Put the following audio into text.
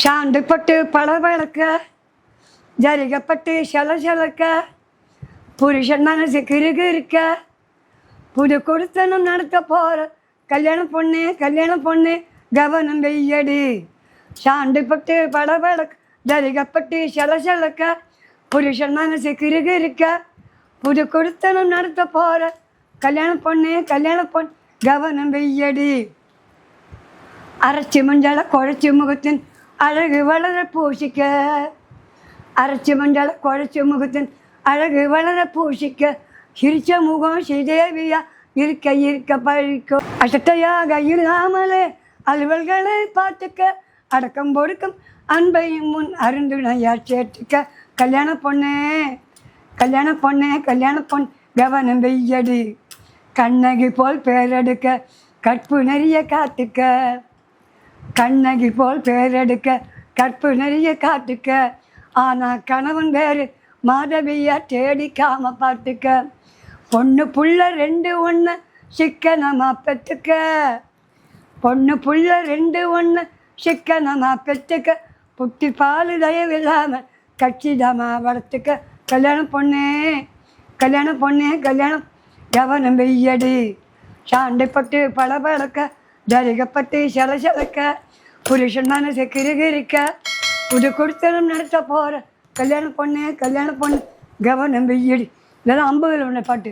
சாண்டுப்பட்டு பளபளக்க ஜரிகப்பட்டு சல சலக்க புருஷன் மனசு கிருகு இருக்க புது கொடுத்தனம் நடத்த போற கல்யாண பொண்ணு கல்யாண பொண்ணு கவனம் வெய்யடி. சாண்டுப்பட்டு பளபளக்க ஜரிகப்பட்டு சல சலக்க புருஷன் மனசு கிருகு இருக்க புது கொடுத்தனம் நடத்த போற கல்யாண பொண்ணு கல்யாண பொண்ணு கவனம் வெய்யடி. அரைச்சி மஞ்சளை குழைச்சி முகத்தின் அழகு வளர பூஷிக்க அரைச்சி மஞ்சளை குழைச்சி முகத்தின் அழகு வளர பூஷிக்க சிரிச்ச முகம் ஸ்ரீதேவியா இருக்க இருக்க பழிக்கும் அசட்டையாக இல்லாமலே அலுவல்களை பார்த்துக்க. அடக்கம் பொடுக்கும் அன்பையும் முன் அருந்துணையா சேர்த்துக்க. கல்யாண பொண்ணே கல்யாண பொண்ணே கல்யாண பொண்ணு கவனம் வெய்யடி. கண்ணகி போல் பேரெடுக்க கற்பு நிறைய காத்துக்க. கண்ணகி போல் பேரெடுக்க கற்பு நிறைய காட்டுக்க. ஆனால் கணவன் வேறு மாதவியா தேடிக்காம பார்த்துக்க. பொண்ணு புள்ள ரெண்டு ஒன்று சிக்கனமா பெற்றுக்க பொண்ணு புள்ள ரெண்டு ஒன்று சிக்கனமா பெற்றுக்க புட்டி பால் தயவில்லாமல் கச்சிதமா வளர்த்துக்க. கல்யாணம் பொண்ணே கல்யாணம் பொண்ணே கல்யாணம். எவனும் வெய்யடி. சாண்டைப்பட்டு பளபளக்க தருகப்பட்டு சல சலக்க புருஷன் மனசு கிருகிருக்க புது கொடுத்தனம் நடத்த போகிற கல்யாணம் பொண்ணு கல்யாணம் பொண்ணு கவனம் வெய்யடி. இதெல்லாம் ஐம்பதுல உள்ள பாட்டு.